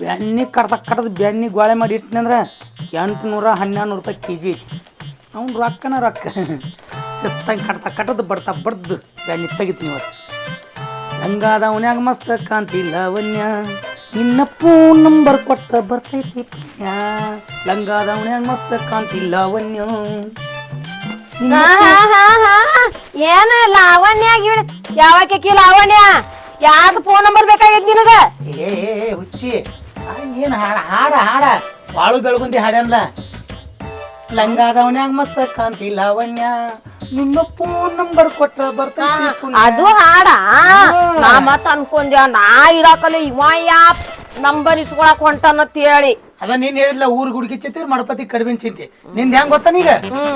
ಬೆಣ್ಣೆ ಕಡ್ದ ಕಡ್ದು ಬೆಣ್ಣೆ ಗೋಳೆ ಮಾಡಿ ಇಟ್ಟಿನಂದ್ರೆ ಎಂಟುನೂರ ಹನ್ನೆರಡು ರೂಪಾಯಿ ಕೆ ಜಿ ಅವ್ನು ರೊಕ್ಕನ ರೊಕ್ಕ. ಶಿಸ್ತಂಗೆ ಕಡ್ತ ಕಟ್ಟದು ಬಡ್ತಾ ಬಡ್ದು ಬೆಣ್ಣೆ ತೆಗಿತೀನಿ ಇವತ್ತು. ಹಂಗಾದ ಅವನ್ಯಾಗ ಮಸ್ತ್ ಕಾಂತಿ ಲಾವಣ್ಯ ನಿನ್ನ ಫೋನ್ ನಂಬರ್ ಕೊಟ್ಟ ಬರ್ತೈತಿ ಲಂಗಾದವಣೆ ಮಸ್ತ ಕಾಂತಿಲ್ಲ ಮಸ್ತ್ ಕಾಂತಿ ಲಾವಣ್ಯ ಹಾ, ಹಾ, ಹಾ, ಹಾ. ಏನ ಲಾವಣ್ಯ ಗಿಡ ಯಾವಾಕಿ ಲಾವಣ್ಯ? ಯಾವ್ದು ಫೋನ್ ನಂಬರ್ ಬೇಕಾಗಿತ್ತು ನಿನಗ? ಏ ಹುಚ್ಚಿ. ಏನು ಹಾಡ ಹಾಡ ಹಾಡ. ಬಾಳು ಬೆಳಗುಂದಿ ಹಾಡ್ಯಾನ್ಲ. ಲಂಗಾದವನ್ಯಾಗ ಮಸ್ತ ಕಾಂತಿ ಲಾವಣ್ಯ ನಿನ್ನ ಫೋನ್ ನಂಬರ್ ಕೊಟ್ರ ಬರ್ತೈತಿ ಅದು ಹಾಡ. ನಾ ಮತ್ ಅನ್ಕೊಂಡ್ಯ ನಾ ಇರಾಕಲ್ಲ ಇವ ಯಾಪ್ ನಂಬರ್ ಇಸ್ಕೊಳಕ್ ಹೊಂಟನತ್ ಹೇಳಿ. ಅದ ನೀನ್ ಹೇಳಿಲ್ಲ ಊರ್ ಗುಡ್ಗಿ ಚಿತ್ತಿ ಮಡಪತಿ ಕಡಿಮೆ ಚಿಂತೆ. ನಿಂದ ಹೆಂಗ್ ಗೊತ್ತ ನೀಗ?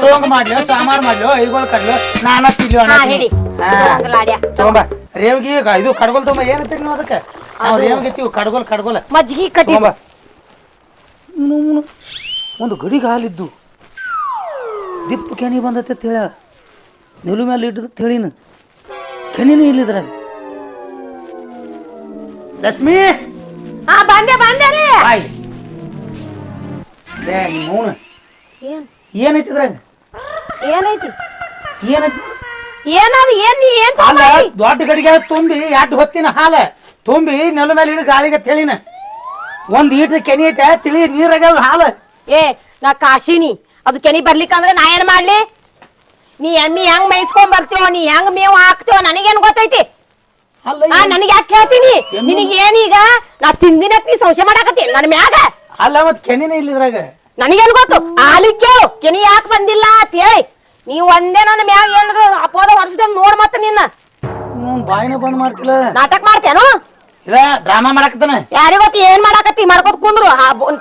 ಸೋಂಗ್ ಮಾಡ್ಲೋ ಸಾಮಾರ್ ಮಾಡ್ಲೋ ಐಗೋಳ್ ಕಡ್ಲೋ ನಾನ ತಿಲ್ಯೋ ಹಾ ಹಿಡಿ. ಲಾಡ್ಯ ತಗೊಂಬ. ರೇವ್ಗಿ ಈಗ ಇದು ಕಡ್ಗೋಲ್ ತಗೊಂಬ ಏನಂತೀರಿ ನೀವು ಅದಕ್ಕೆ? ನಾವು ರೇವ್ಗಿ ಎತ್ತೀವಿ ಕಡ್ಗೋಲ್ ಕಡ್ಗೋಲ. ಮಜ್ಗಿ ಕಟ್ಟಿ. ಒಂದು ಗಡಿಗಾಲಿದ್ದು ದಿಪ್ಪು ಕೆನಿ ಬಂದತ್ತೆ ಹೇಳ. ನಿಲು ಮೇಲೆ ಇಟ್ಟದ ತಿಳಿನ. ಕಣಿನೇ ಇಲ್ಲಿದ್ರ ಲಕ್ಷ್ಮಿ! ಹಾ ಬಂದೆ ಬಂದೆ ರೀ. ಬಾಯ್. ಲೇ ನಿಮ್ಮ ಮೌನ. ಏನ್? ಏನೈತಿ ಇದ್ರಾಗ? ಏನೈತಿ? ಏನೈತಿ? ಏನದ? ಏನ್ ನೀ ಏನ್ ತಗೊಂಡಿ ದೊಡ್ಡ ಗಡಿಗೆ ತುಂಬಿ ಎರಡು ಹೊತ್ತಿನ ಹಾಲ ತುಂಬಿ ನೆಲ ಮೇಲೆ ಇಡ ಗಾಳಿಗೆ ತಿಳಿನ. ಒಂದ್ ಈಟ್ ಕೆನಿ ಐತೆ ತಿಳಿ ನೀರಾಗ ಹಾಲು. ಏ ನಾ ಕಾಶಿನಿ. ಅದು ಕೆನಿ ಬರ್ಲಿಕ್ಕಂದ್ರೆ ನಾ ಏನ್ ಮಾಡ್ಲಿ? ನೀ ಎಮ್ಮಿ ಹೆಂಗ್ ಮೇಯ್ಸ್ಕೊಂಡ್ ಬರ್ತೀವೋ ನೀ ಹೆಂಗ್ ಮೇವ್ ಹಾಕ್ತೀವೋ ನನಗೇನ್ ಗೊತ್ತೈತಿ? ಅಲ್ಲ ಆ ನನಗೆ ಯಾಕೆ ಹೇಳ್ತೀನಿ? ನಿನಗೆ ಏನೀಗ ನಾ ತಿಂದಿನ ನೀ ಸಂಶಯ ಮಾಡಾಕತ್ತಿ ನನ್ ಮ್ಯಾಗ? ಅಲ್ಲ ಮತ್ ಕೆನಿನೇ ಇಲ್ಲಿದ್ರಾಗ? ನನಗೇನ್ ಗೊತ್ತು? ಆಲಿಕ್ಕೆ ಕೆನಿ ಯಾಕೆ ಬಂದಿಲ್ಲ ಅಂತ ಹೇಳಿ. ನೀ ಒಂದೇ ನನ್ನ ಮ್ಯಾಗ ಏನಾದ್ರು ಅಪೋದ ವರ್ಷದ ನೋಡ್ ಮತ್ತೆ ನಿನ್ನ. ಬಾಯಿನ ಬಂದ್ ಮಾಡ್ತಿಲ್ಲ. ನಾಟಕ ಮಾಡ್ತೇನು ಇದ ಡ್ರಾಮಾ ಮಾಡಕತ್ತಾನ? ಯಾರಿಗ್ ಗೊತ್ತು? ಏನ್ ಮಾಡಾಕತ್ತಿ? ಮಾಡ್ಕೊತ ಕುಂದ್ರು.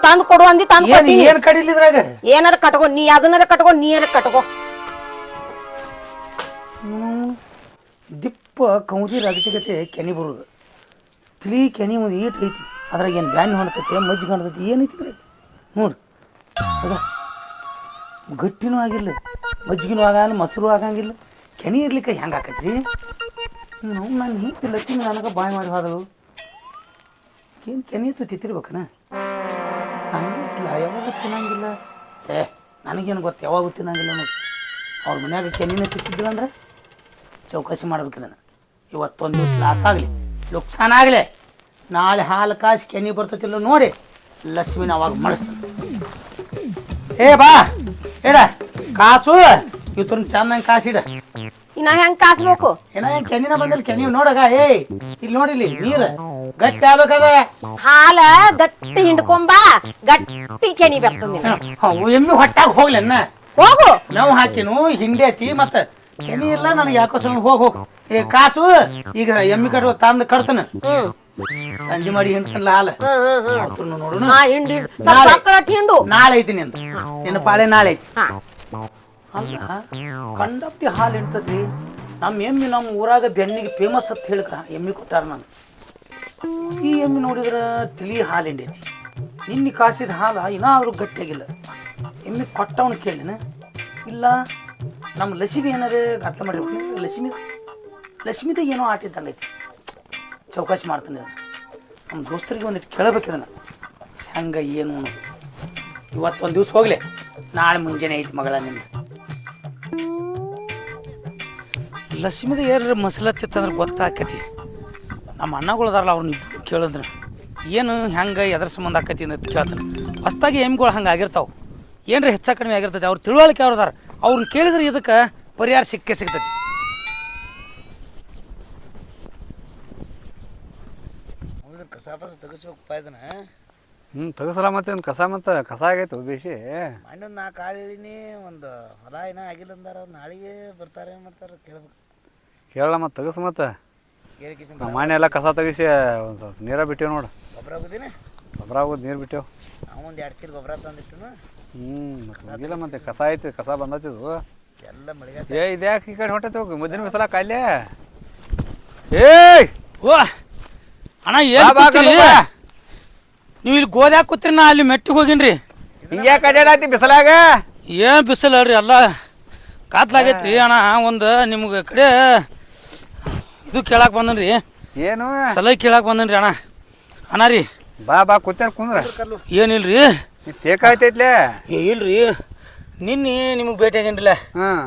ತಂದು ಕೊಡು ಅಂದಿ ತಂದು ಏನ್ ಏನ್ ಕಡಿಲಿ ಇದ್ರಾಗ? ಏನಾರ ಕಟ್ಕೊ ನೀ ಅದನ್ನಾರ ಕಟ್ಕೊ ನೀ ಏನಾರ ಕಟ್ಕೊ. ದಿಪ್ಪ ಕೌದಿ ರಗಟಿಗತೆ ಕೆನಿ ಬರುದು. ತಿಳಿ ಕೆನಿ ಒಂದು ಏಟ್ ಐತಿ. ಅದ್ರಾಗ ಏನು ಬ್ಯಾನಿ ಹೊಣ್ತೈತೆ ಮಜ್ಜಿ ಕಾಣ್ತೈತಿ ಏನೈತಿ ರೀ ನೋಡು. ಅದ. ಗಟ್ಟಿನೂ ಆಗಿಲ್ಲ, ಮಜ್ಜಿಗೆನೂ ಆಗಲ್ಲ ಮೊಸರು ಆಗಂಗಿಲ್ಲ. ಕೆನಿ ಇರ್ಲಿಕ್ಕೆ ಹೆಂಗೆ ಆಕೈತ್ರಿ? ನಾವು ನಾನು ಹೀಗೆ ಲಸಿ ನನಗೆ ಬಾಯ್ ಮಾಡಿ ಹೋದಳು. ಏನು ಕೆನಿ ಹಂಗೆ ಹಂಗಿಲ್ಲ ಯಾವಾಗ ತಿನ್ನಂಗಿಲ್ಲ. ಏ, ನನಗೇನು ಗೊತ್ತು, ಯಾವಾಗ ತಿನ್ನಂಗಿಲ್ಲ ನೋಡಿ. ಅವ್ರ ಮನ್ಯಾಗ ಕೆನಿನ ತಿತ್ತಿದ್ರು ಅಂದ್ರೆ? ಚೌಕಾಸಿ ಮಾಡ್ಬೇಕು ಇದನ್ನು. ಇವತ್ತೊಂದು ದಿವಸ ಲಾಸ್ ಆಗಲಿ ಲುಕ್ಸಾನ್ ಆಗಲಿ ನಾಳೆ ಹಾಲು ಕಾಸಿ ಕೆನಿ ಬರ್ತೈತಿಲ್ಲ ನೋಡಿ ಲಕ್ಷ್ಮಿನ ಅವಾಗ ಮಾಡಿಸ್ತಾನೆ. ಏ ಬಾ ಇಡ ಕಾಸು ಇವತ್ತೊಂದು ಚೆನ್ನಾಗಿ ಕಾಸು ಇಡ ಇನ್ನ ಹೆಂಗ್ ಕಾಸ್ಬೇಕು? ಏನ ಕೆನಿನ ಬಂದಿಲ್ಲ ಕೆನಿ ನೋಡಗ ಏ ಇಲ್ಲಿ ನೋಡಿಲಿ ನೀರು ಗಟ್ಟಿ ಆಗ್ಬೇಕದ? ಹಾಲ ಗಟ್ಟಿ ಹಿಂಡ್ಕೊಂಬಾ ಗಟ್ಟಿ ಕೆನಿ ಬರ್ತದೆ ಎಮ್ಮಿ ಹೊಟ್ಟಾಗ ಹೋಗ್ಲನ್ನ ಹೋಗು. ನಾವು ಹಾಕಿನು ಹಿಂಡೇತಿ ಮತ್ತ ಕೆನಿ ಇಲ್ಲ ನನಗೆ ಯಾಕೋ ಸುಮ್ಮನೆ ಹೋಗ್ ಹೋಗ್. ಏ ಕಾಸು ಈಗ ಎಮ್ಮಿ ಕಟ್ಟು ತಂದು ಕಡ್ತಾನ ಹ್ಮ್. ಸಂಜೆ ಮಾಡಿ ಹಿಂಡ್ತಾನಲ್ಲ ಹಾಲ. ಹಾ ಹಿಂಡಿ ನಾಳೆ. ಮಕ್ಕಳ ಹಿಂಡು. ನಾಳೆ ಐತಿ ನಿಂದ ನಿನ್ನ ಪಾಳೆ ನಾಳೆ ಐತಿ. ಅಲ್ಲ ಕಂಡಪ್ತಿ ಹಾಲು ಹಿಂಡ್ತದ್ರಿ. ನಮ್ಮ ಎಮ್ಮಿ ನಮ್ಮ ಊರಾಗ ಬೆನ್ನಿಗೆ ಫೇಮಸ್ ಅಂತ ಹೇಳಕ ಎಮ್ಮಿ ಕೊಟ್ಟಾರ ನಾನು ಈ ಎಮ್ಮಿ ನೋಡಿದ್ರ ತಿಳಿ ಹಾಲು ಹಿಂಡೈತಿ ನಿನ್ನೆ ಕಾಸಿದ ಹಾಲ ಏನಾದ್ರೂ ಗಟ್ಟಿಯಾಗಿಲ್ಲ. ಎಮ್ಮಿ ಕೊಟ್ಟವನು ಕೇಳಿನ. ಇಲ್ಲ ನಮ್ಮ ಲಕ್ಷ್ಮಿ ಏನಾರ ಗದ್ದಲ ಮಾಡಿರ್ಬೇಕು ಲಕ್ಷ್ಮಿ ಲಕ್ಷ್ಮಿದಾಗ ಏನೋ ಆಟ ಇದ್ದಂಗೈತಿ ಚೌಕಾಸಿ ಮಾಡ್ತಾನೆ ಅದನ್ನು. ನಮ್ಮ ದೋಸ್ತರಿಗೆ ಒಂದಿಟ್ಟು ಕೇಳಬೇಕು ಅದನ್ನು ಹೆಂಗೆ, ಏನು ಇವತ್ತು ಇವತ್ತೊಂದು ದಿವ್ಸ ಹೋಗ್ಲಿ. ನಾಳೆ ಮುಂಜಾನೆ ಐತಿ ಮಗಳ ನಿಮ್ದು ಲಕ್ಷ್ಮಿದ ಏನಾರ ಮಸಲತ್ತಿತ್ತಂದ್ರೆ ಗೊತ್ತಾಕತಿ. ನಮ್ಮ ಅಣ್ಣಗಳದಾರಲ್ಲ ಅವ್ರನ್ನ ಕೇಳಿದ್ರೆ. ಏನು ಹೆಂಗೆ, ಎದ್ರ ಸಂಬಂಧ ಆಕತಿ ಅಂತ ಕೇಳ್ತಾನೆ. ಹೊಸ್ದಾಗಿ ಎಮ್ಗಳು ಹಂಗೆ ಆಗಿರ್ತಾವೆ. ಏನ್ರ ಹೆಚ್ಚು ಕಡಿಮೆ ಆಗಿರ್ತೈತಿ. ಅವ್ರು ತಿಳುವಳಿಕೆ ಅವ್ರದಾರ ಅವ್ರನ್ನ ಕೇಳಿದ್ರೆ ಇದಕ್ಕೆ ಪರಿಹಾರ ಸಿಕ್ಕೇ ಸಿಗ್ತೈತಿ. ಕಸ ಪಸ ತೆಗಿಸ್ಬೇಕಪ್ಪ ಇದನ್ನ? ಹ್ಞೂ ತೆಗಸಲ ಮತ್ತೆ ಕಸ ಮತ್ತೆ ಕಸ ಆಗೈತೆ ಬೇಸಿ ನಾ ನಾಲ್ಕು ಆಳು ಹೇಳಿನಿ ಒಂದು ಹೊಲ ಏನ ಆಗಿಲ್ಲ ಅಂದಾರ ನಾಳಿಗೆ ನಾಳೆಗೆ ಬರ್ತಾರೆ ಏನು ಮಾಡ್ತಾರೆ ಕೇಳ್ಬೇಕು. ಕೇಳಲ್ಲ ಮತ್ತೆ ತಗಸ ಮತ್ತೆ. ಕೇಳಿ ಕಿಸಿನ ನಮ್ಮ ಮನೆ ಎಲ್ಲ ಕಸ ತೆಗಿಸಿ ಒಂದು ಸ್ವಲ್ಪ ನೀರ ಬಿಟ್ಟೇವು ನೋಡು. ಗೊಬ್ಬರ ಹೋಗುದೀನಿ ಗೊಬ್ಬರ ಆಗೋದು ನೀರು ಬಿಟ್ಟೇವು. ನಾವು ಒಂದು ಎರಡು ಚೀಲ ಗೊಬ್ಬರ ತಂದಿಟ್ಟು ಹ್ಞೂ ಮತ್ತೆ ಕಸ ಐತಿ ಕಸ ಬಂದತ್ತಿದು ಎಲ್ಲ ಮಳೆಗಾಲ ಏ ಇದ್ಯಾಕೆ ಈ ಕಡೆ ಹೊಟ್ಟೆ ಹೋಗಿ ಮುದ್ದಿನ ಬಿಸಲ ಕಾಯಿಲೆ ಏಯ್! ಓ ಅಣ್ಣ ಏನು ಕೂತ್ರಿ? ನೀವು ಇಲ್ಲಿ ಗೋದ್ಯಾಗ ಕೂತ್ರಿ? ನಾ ಅಲ್ಲಿ ಮೆಟ್ಟಿಗೆ ಹೋಗಿನ್ರಿ ಹಿಂಗ್ಯಾಕೆ ಅಡ್ಡಾಡತ್ತಿ ಬಿಸಲಾಗ? ಏನು ಬಿಸಿಲು ರೀ ಎಲ್ಲ? ಕಾತ್ಲಾಗೈತ್ರಿ ಅಣ್ಣ ಒಂದು ನಿಮ್ಗೆ ಕಡೆ ಇದು ಕೇಳಕ್ಕೆ ಬಂದನ್ರಿ. ಏನು? ಸಲಹೆ ಕೇಳಕ್ಕೆ ಬಂದನ್ರಿ ಅಣ್ಣ. ಅಣ್ಣ ರೀ. ಬಾ ಬಾ ಕೂತಾರ ಕುಂದ್ರ. ಏನಿಲ್ರಿ? ತೇಕಾಯ್ತೈತ್ಲೆ ಏ ಇಲ್ರಿ. ನಿನ್ನೆ ನಿಮಗೆ ಭೇಟಿ ಆಗೇನ್ರಿಲ್ಲ? ಹಾಂ.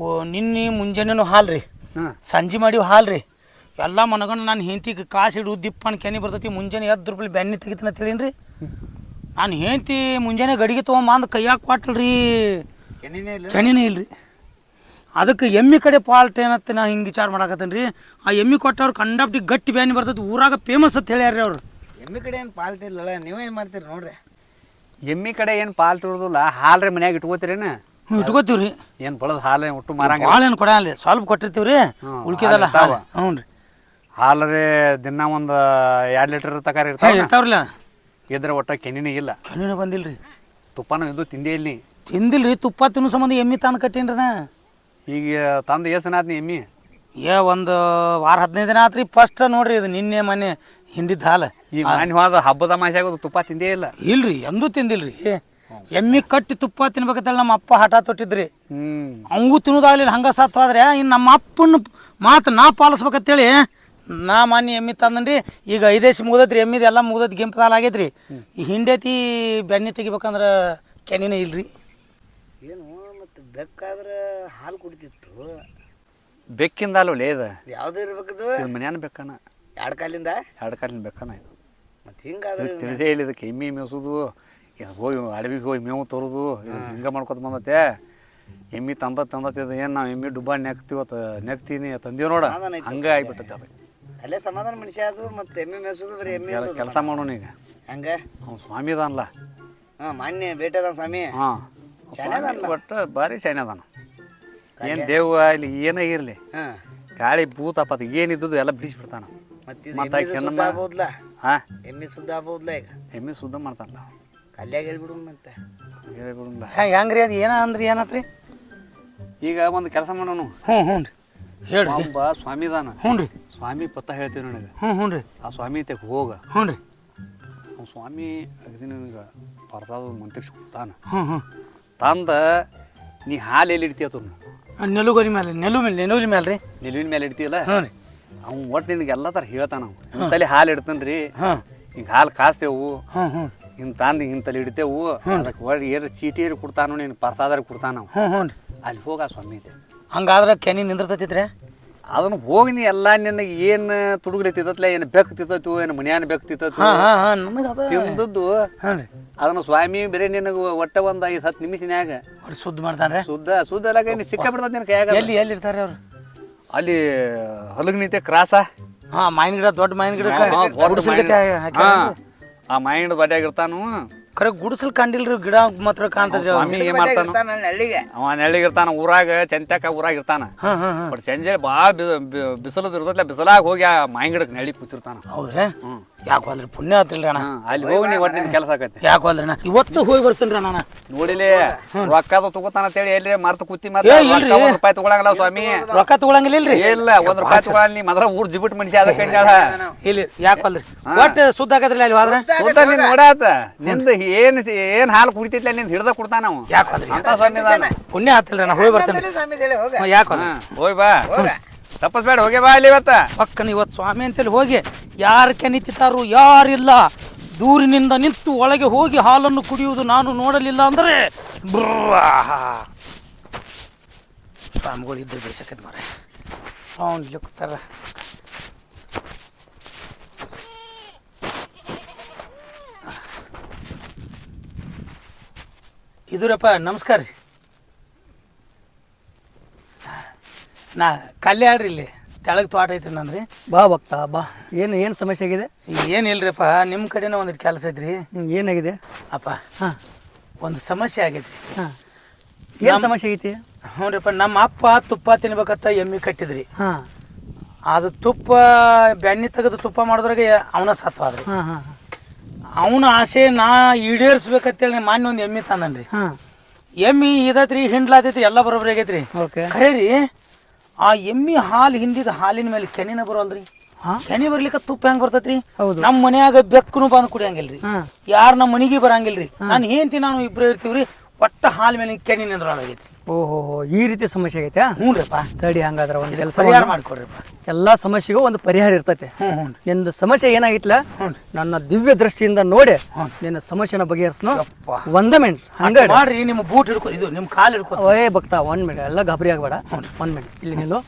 ಓ ನಿನ್ನೆ ಮುಂಜಾನೆನೂ ಹಾಲು ರೀ ಹಾಂ. ಸಂಜೆ ಮಾಡಿ ಹಾಲು ರೀ ಎಲ್ಲ ಮನಗಂಡು ನಾನು ಹೆಂಡತಿಗೆ ಕಾಸು ಇಡು ದಿಪ್ಪ ಕೆನಿ ಬರ್ತೈತಿ ಮುಂಜಾನೆ ಎದ್ದು ರೂಪಾಯಿ ಬೆಣ್ಣೆ ತೆಗಿತಾನ ತಿಳಿನ್ರಿ ನಾನು ಹೆಂತಿ ಮುಂಜಾನೆ ಗಡಿಗೆ ತೊಗೊಂಬಂದು ಕೈಯಾಗ ಕೊಟ್ಟಲ್ರಿ ಕೆನಿನೇ ಇಲ್ರಿ. ಅದಕ್ಕೆ ಎಮ್ಮಿ ಕಡೆ ಪಾಲ್ಟ್ ಏನತ್ತೆ ನಾ ಹಿಂಗೆ ವಿಚಾರ ಮಾಡಾಕತ್ತೇನೆ ರೀ ಆ ಎಮ್ಮಿ ಕೊಟ್ಟವ್ರು ಕಂಡಪ್ಟಿ ಗಟ್ಟಿ ಬ್ಯಾನಿ ಬರ್ತೈತಿ ಊರಾಗ ಫೇಮಸ್ ಅಂತ ಹೇಳ್ಯಾರ ಅವ್ರು. ಎಮ್ಮಿ ಕಡೆ ಏನು ಪಾಲ್ಟ್ ಇಲ್ಲಲ್ಲ ನೀವೇನು ಮಾಡ್ತೀರಿ ನೋಡ್ರಿ. ಎಮ್ಮಿ ಕಡೆ ಏನು ಪಾಲ್ ಇರೋದಿಲ್ಲ ಹಾಲ್ರಿ ಮನ್ಯಾಗ ಇಟ್ಕೋತೀರೇನು? ಹ್ಞೂ ಇಟ್ಕೋತೀವಿ ರೀ ಏನು ಬಳದ ಹಾಲು ಒಟ್ಟು ಮಾರಂಗ ಭಾಳ ಏನು ಕೊಡಲ್ಲ ಸ್ವಲ್ಪ ಕೊಟ್ಟಿರ್ತೀವಿ ರೀ ಉಳ್ಕಿದಲ್ಲ ಹಾಲ್ ಹಾಲು. ಹ್ಞೂ ರೀ ಹಾಲ್ರಿ ದಿನ ಒಂದು ಎರಡು ಲೀಟರ್ ತಕಾರ ಇರ್ತಾವೆ ಇರ್ತಾವ ಇರ್ತಾವ್ರಲ್ಲ. ಇದ್ರ ಒಟ್ಟ ಕೆನಿನೇ ಇಲ್ಲ. ಕೆಣಿನ ಬಂದಿಲ್ಲ ರೀ ತುಪ್ಪನೂ ಇದು ತಿಂದೇ ಇಲ್ಲಿ ತಿಂದಿಲ್ಲ ರೀ ತುಪ್ಪ ತಿನ್ನೋ ಸಂಬಂಧ ಎಮ್ಮಿ ತಂದು ಕಟ್ಟೀನಿ ನಾ ಈಗ ತಂದು ಏಸನಾದ್ನಿ ಎಮ್ಮಿ? ಏ ಒಂದು ವಾರ ಹದಿನೈದು ದಿನ ಆತ್ರಿ ಫಸ್ಟ್ ನೋಡ್ರಿ ಇದು ನಿನ್ನೆ ಮೊನ್ನೆ. ಹಿಂಡಿದ ಹಾಲು. ಈ ಮಾನ್ಯವಾದ ಹೋದ ಹಬ್ಬದ ಮಾಸಾಗೋದು ತುಪ್ಪ ತಿಂದೇ ಇಲ್ಲ. ಇಲ್ರಿ ಎಂದೂ ತಿಂದಿಲ್ರಿ. ಎಮ್ಮಿ ಕಟ್ಟಿ ತುಪ್ಪ ತಿನ್ಬೇಕಂತೇಳಿ ನಮ್ಮ ಅಪ್ಪ ಹಠ ತೊಟ್ಟಿದ್ರಿ. ಅವಂಗೂ ತಿನ್ನೋದಾಗ್ಲಿಲ್ಲ ಹಂಗ ಸತ್ತು ಹೋದ್ರೆ ಇನ್ನು ನಮ್ಮ ಅಪ್ಪನ ಮಾತು ನಾ ಪಾಲಿಸ್ಬೇಕಂತೇಳಿ ನಾ ಮಾನ್ಯ ಎಮ್ಮಿ ತಂದನ್ರಿ. ಈಗ ಐದೇಶ್ ಮುಗ್ದೈತ್ರಿ ಎಮ್ಮಿದ ಎಲ್ಲ ಮುಗ್ದೈತಿ ಗೆಂಪು ಹಾಲು ಆಗೈತ್ರಿ. ಈ ಹಿಂಡೇತಿ ಬೆಣ್ಣೆ ತೆಗಿಬೇಕಂದ್ರೆ ಕೆನಿನೇ ಇಲ್ರಿ. ಏನು ಮತ್ತು ಬೆಕ್ಕಾದ್ರೆ ಹಾಲು ಕುಡಿತಿತ್ತು. ಬೆಕ್ಕಿಂದ ಹಾಲು ಇದು ಯಾವುದೇ ಇರ್ಬೇಕದು? ಮನ್ಯಾನ ಬೆಕ್ಕನ. ಎರಡು ಕಾಲಿಂದ ಎರಡು ಕಾಲಿನ ಬೆಕ್ಕನ ಇದು. ಮತ್ತು ಹಿಂಗಾದ್ರೆ ಇದಕ್ಕೆ ತಿಳಿದೇ ಇಲ್ಲ ಇದಕ್ಕೆ ಎಮ್ಮಿ ಮೇಯ್ಸೋದು ಇದು ಹೋಗಿ ಅಡವಿಗೆ ಹೋಗಿ ಮೇವು ತರೋದು ಇದು ಹಿಂಗೆ ಮಾಡ್ಕೊತ ಬಂದತೆ. ಎಮ್ಮಿ ತಂದ ತಂದತ್ತೆ ಏನು ನಾವು ಎಮ್ಮಿ ಡುಬ್ಬ ನೆಕ್ತೀವಿ ಅತ್ತ ನೆಕ್ತೀನಿ ತಂದೀವಿ ನೋಡ. ಹಂಗೆ ಆಗಿಬಿಟ್ಟೈತೆ ಅದು. ಅಲ್ಲೇ ಸಮಾಧಾನ ಮನುಷ್ಯ ಅದು ಮತ್ತು ಎಮ್ಮೆ ಮೇಸೋದು ಬರೀ ಎಮ್ಮೆ ಕೆಲಸ ಮಾಡೋಣ ಈಗ. ಹಂಗೆ? ಅವ್ನು ಸ್ವಾಮಿ ಅದಾನಲ್ಲ ಹಾಂ ಮಾನ್ಯ ಬೇಟೆದ ಸ್ವಾಮಿ. ಹಾಂ. ಶಾಣೆ ಅದಾನಲ್ಲ? ಒಟ್ಟು ಭಾರಿ ಶಾಣೆ ಅದಾನ. ಏನು ದೇವ ಇಲ್ಲಿ ಏನೇ ಇರಲಿ. ಹಾಂ. ಗಾಳಿ ಭೂತಪ್ಪ ಅದು ಏನಿದ್ದು ಎಲ್ಲ ಬಿಡಿಸ್ಬಿಡ್ತಾನ. ಮತ್ತು ಸುದ್ದ ಆಗ್ಬೋದ್ಲ? ಹಾಂ? ಎಮ್ಮೆ ಸುದ್ದ ಆಗ್ಬೋದ್ಲ ಈಗ? ಎಮ್ಮಿ ಶುದ್ಧ ಮಾಡ್ತಾರಲ್ಲ. ಕಲ್ಯಾಗ ಹೇಳ್ಬಿಡು ಮತ್ತೆ. ಹೆಂಗೆ ಹೆಂಗ್ರಿ ಅದು? ಏನ ಅಂದ್ರಿ ಏನಾತ್ರಿ? ಈಗ ಒಂದು ಕೆಲಸ ಮಾಡೋನು. ಹ್ಞೂ ಹ್ಞೂ ರೀ. ಹೇಳಿ ಒಬ್ಬ ಸ್ವಾಮಿದಾನ ಹ್ಞೂ ರೀ. ಸ್ವಾಮಿ ಪತ್ತ ಹೇಳ್ತೀವಿ ನನಗೆ. ಹ್ಞೂ ಹ್ಞೂ ರೀ. ಆ ಸ್ವಾಮಿ ತೆಗ್ ಹೋಗ. ಹ್ಞೂ ರೀ. ಅವ್ನು ಸ್ವಾಮಿ ಅಗದಿ ನನಗೆ ಪ್ರಸಾದ ಮಂತ್ರಿಸಿ ಕೊಡ್ತಾನ. ಹ್ಞೂ ಹ್ಞೂ ತಂದ ನೀ ಹಾಲು ಎಲ್ಲಿ ಇಡ್ತೀಯ ನೆಲುಗರಿ ಮೇಲೆ ನೆಲು ಮೇಲೆ ನೆಲುವಿನ ಮೇಲೆ ರೀ ನೆಲುವಿನ ಮೇಲೆ ಇಡ್ತೀಯಲ್ಲ? ಹ್ಞೂ ರೀ. ಅವ್ನು ಒಟ್ಟು ನಿನಗೆ ಎಲ್ಲ ಥರ ಹೇಳ್ತಾನ ಅವ್ನು. ಇಂತಲ್ಲಿ ಹಾಲು ಇಡ್ತಾನೆ ರೀ ಹಿಂಗೆ ಹಾಲು ಕಾಸ್ತೇವು. ಹ್ಞೂ ಹ್ಞೂ ಹಿಂಗೆ ತಂದು ಇಂತಲ್ಲಿ ಇಡ್ತೇವು ಅದಕ್ಕೆ ಒಳ್ಳೆ ಏನು ಚೀಟಿ ಕೊಡ್ತಾನೋ ನೀನು ಪ್ರಸಾದ ಕೊಡ್ತಾನ ಅವ ಹ್ಞೂ ಹ್ಞೂ ರೀ ಅಲ್ಲಿ ಹೋಗ ಸ್ವಾಮಿ ಐತೆ ಹಂಗಾದ್ರೆ ಕೆನಿ ನಿಂದಿರ್ತೈತಿತ್ರಿ ಅದನ್ನು ಹೋಗಿ ನೀ ಎಲ್ಲ ನಿನಗೆ ಏನು ತುಡುಗ್ಲಿ ತಿತ್ತತ್ಲೆ ಏನು ಬೆಕ್ಕು ತಿತ್ತತ್ತು ಏನು ಮನ್ಯಾನ ಬೆಕ್ಕು ತಿತ್ತತ್ತು ಹಾಂ ಹಾಂ ಹಾಂ ನನಗೆ ಅದ. ತಿಂದದ್ದು. ಹಾಂ ರೀ ಅದನ್ನು ಸ್ವಾಮಿ ಬೇರೆ ನಿನಗೆ ಒಟ್ಟ ಒಂದು ಐದು ಹತ್ತು ನಿಮಿಷನ್ಯಾಗ ಶುದ್ಧ ಸುದ್ದಿ ಮಾಡ್ತಾನೆ ಶುದ್ಧ ಶುದ್ಧ ಎಲ್ಲ ನೀನು ಸಿಕ್ಕ ಬಿಡ್ತದೆ ನಿನ್ನ ಕೈಯಾಗ. ಎಲ್ಲಿ ಎಲ್ಲಿ ಇರ್ತಾರೆ ಅವ್ರು? ಅಲ್ಲಿ ಹೊಲಗ್ ನಿಂತೆ ಕ್ರಾಸ? ಹಾ ಮಾವಿನ ಗಿಡ ದೊಡ್ಡ ಮಾವಿನ ಗಿಡ. ಆ ಮೈಂಡ್ ಬಡ್ಯಾಗ ಇರ್ತಾನು ಖರೆ ಗುಡಿಸಲ್ ಕಂಡಿಲ್ರಿ ಗಿಡ ಮಾತ್ರ ಕಾಣ್ತದ್ರಿ ಸ್ವಾಮಿ ಏನ್ ಮಾಡ್ತಾನು? ಅವ ನೆಳ್ಳಿಗೆ ಇರ್ತಾನ ಊರಾಗ ಚಂತ್ಯಾಕ ಊರಾಗ ಇರ್ತಾನ. ಬಟ್ ಸಂಜೆ ಬಾ ಬಿಸಿಲದ ಇರ್ತೈತ್ಲ ಬಿಸಿಲಾಗ ಹೋಗಿ ಆ ಮಾಯಿಂಗಿಡಕ್ಕೆ ನೆಳ್ಳಿ ಕೂತಿರ್ತಾನ. ಹೌದ್ರಿ? ಹ್ಮ್. ಯಾಕೆ ಹೋದ್ರಿ ಪುಣ್ಯ ಆತ್ರಿ ಅಣ್ಣ. ಅಲ್ಲಿ ಹೋಗಿ ನೀ ಒಟ್ಟು ನಿನ್ ಕೆಲಸ ಆಗತ್ತೆ ಯಾಕೆ ಹೋದ್ರಿ ಅಣ್ಣ ಇವತ್ತು ಹೋಗಿ ಬರ್ತೀನಿ ಅಣ್ಣ ನೋಡಿಲಿ ರೊಕ್ಕದ ತಗೋತಾನ ಅಂತೇಳಿ ಎಲ್ಲಿ ಮರ್ತು ಕೂತಿ ಮತ್ತೆ. ಒಂದ್ ರೂಪಾಯಿ ತಗೊಳಂಗಿಲ್ಲ ಸ್ವಾಮಿ. ರೊಕ್ಕ ತಗೊಳಂಗಿಲ್ಲ ಇಲ್ರಿ? ಇಲ್ಲ ಒಂದ್ ರೂಪಾಯಿ ತಗೊಳಲ್ಲ ನೀ ಮದ್ರ ಊರ್ ಜಿಬಿಟ್ ಮನುಷ್ಯ ಅದಕ್ಕೆ ಕಂಡಾಳ ಇಲ್ಲಿ ಯಾಕೆ ಹೋದ್ರಿ ಒಟ್ಟು ಸುದ್ದ ಆಗದ್ರಿ ಅಲ್ಲಿ ಹೋದ್ರೆ? ನೀನ್ ನೋಡಾತ. ನಿಂದ ಏನ್ ಏನ್ ಹಾಲು ಕುಡಿತಿಲ್ಲ ನಿಂದ ಹಿಡ್ದ ಕೊಡ್ತಾನ ಅವ. ಯಾಕೆ ಹೋದ್ರಿ ಅಂತ ಸ್ವಾಮಿ. ಪುಣ್ಯ ಆತಿಲ್ರಿ ಅಣ್ಣ ಹೋಗಿ ಬರ್ತೀನಿ ಅಂತಂದ್ರೆ ಸ್ವಾಮಿ ಹೇಳಿ ಹೋಗ. ಯಾಕೆ ಹೋದ್ರಿ ಹಾ, ಹೋಯ್ ಬಾ. ಹೋಗ. ತಪ್ಪಸ್ಬೇಡ ಹೋಗಿ ಬಾ ಇಲ್ಲಿ ಇವತ್ತ. ಪಕ್ಕನ ಇವತ್ತು ಸ್ವಾಮಿ ಅಂತೇಳಿ ಹೋಗಿ, ಯಾರು ಕೆನಿತಾರು ಯಾರಿಲ್ಲ. ದೂರಿನಿಂದ ನಿಂತು ಒಳಗೆ ಹೋಗಿ ಹಾಲನ್ನು ಕುಡಿಯುವುದು ನಾನು ನೋಡಲಿಲ್ಲ ಅಂದರೆ. ಸ್ವಾಮಿಗಳು ಇದ್ರೆ ಬೇಸಕತ್ ಮರೆ ಅವನು ಇಲ್ಲಿ ಕೂತಾರ ಇದುರಪ್ಪ, ನಮಸ್ಕಾರ ರೀ. ನಾ ಕಲ್ಯಾಡ್ರಿ ಇಲ್ಲಿ. ತೆಳಗ್ ತೋಟ ಐತ್ರಿ ನಂದ್ರಿ. ಬಾ ಭಕ್ತ ಬಾ. ಏನು ಏನು ಸಮಸ್ಯೆ ಆಗಿದೆ? ಏನಿಲ್ರಿಪ್ಪ ನಿಮ್ಮ ಕಡೆನೇ ಒಂದಿಟ್ಟು ಕೆಲಸ ಐತ್ರಿ. ಹ್ಮ್, ಏನಾಗಿದೆ? ಅಪ್ಪ ಹಾಂ. ಒಂದು ಸಮಸ್ಯೆ ಆಗೈತ್ರಿ. ಹಾಂ. ಏನು ಸಮಸ್ಯೆ ಐತಿ ಹ್ಞೂ ರೀಪ್ಪ ನಮ್ಮ ಅಪ್ಪ ತುಪ್ಪ ತಿನ್ಬೇಕತ್ತ ಎಮ್ಮಿ ಕಟ್ಟಿದ್ರಿ. ಹಾಂ. ಅದು ತುಪ್ಪ ಬೆಣ್ಣೆ ತೆಗೆದು ತುಪ್ಪ ಮಾಡಿದ್ರಾಗ ಅವನ ಸತ್ವಾದ್ರಿ ಹಾಂ ಹಾಂ ಅವನ ಆಸೆ ನಾ ಈಡೇರಿಸ್ಬೇಕಂತೇಳಿ ಮಾನ್ಯ ಒಂದು ಎಮ್ಮಿ ತಂದನ್ರಿ. ಹಾಂ. ಎಮ್ಮಿ ಇದತ್ರಿ ಹಿಂಡ್ಲಾತೈತಿ ಎಲ್ಲ ಬರೋಬ್ರಿ ಆಗೈತ್ರಿ. ಓಕೆ. ಖರೆ ರೀ ಆ ಎಮ್ಮಿ ಹಾಲು ಹಿಂಡಿದ ಹಾಲಿನ ಮೇಲೆ ಕೆನಿನ ಬರೋಲ್ರಿ? ಕೆನೆ ಬರ್ಲಿಕ್ಕ ತುಪ್ಪ ಹೆಂಗ್ ಬರ್ತೈತ್ರಿ. ನಮ್ಮ ಮನ್ಯಾಗ ಬೆಕ್ಕನು ಬಂದು ಕುಡಿಯಂಗಿಲ್ರಿ. ಯಾರ ಯಾರು ನಮ್ಮ ಮನೆಗೆ ಬರಂಗಿಲ್ರಿ? ನಾನು ಹೆಂಡತಿ ನಾನು ಇಬ್ರು ಇರ್ತೀವ್ರಿ. ಒಟ್ಟ ಹಾಲ್ ಮೇಲೆ ಕೆನಿ ನಿಂದ್ರೊಳಗೈತಿ ಓಹೋ ಈ ರೀತಿ ಸಮಸ್ಯೆ ಆಗೈತೆ? ಹ್ಞೂ ರೀಪ್ಪ ತಡಿ ಹಂಗಾದ್ರೆ ಒಂದು ಕೆಲಸ ಪರಿಹಾರ ಮಾಡ್ಕೊಡ್ರಿ ಎಲ್ಲ ಸಮಸ್ಯೆಗೂ ಒಂದು ಪರಿಹಾರ ಇರ್ತೈತೆ. ನಿಂದು ಸಮಸ್ಯೆ ಏನಾಗಿತ್ಲ? ಹ್ಞೂ. ನನ್ನ ದಿವ್ಯ ದೃಷ್ಟಿಯಿಂದ ನೋಡಿ. ನಿನ್ನ ಸಮಸ್ಯೆನ ಬಗೆಹರಿಸ್ನು. ಒಂದ ಮಿನಿಟ್ ಹಂಗ ಮಾಡ್ರಿ ನಿಮ್ಮ ಬೂಟ್ ಹಿಡ್ಕೊ ಇದು ನಿಮ್ಮ ಕಾಲು ಹಿಡ್ಕೊ ಓಯ್ ಭಕ್ತ ಒಂದ್ ಮಿನಿಟ್ ಎಲ್ಲ ಗಾಬರಿ ಆಗಬೇಡ. ಒಂದ್ ಮಿನಿಟ್ ಇಲ್ಲಿ ನಿಲ್ಲು.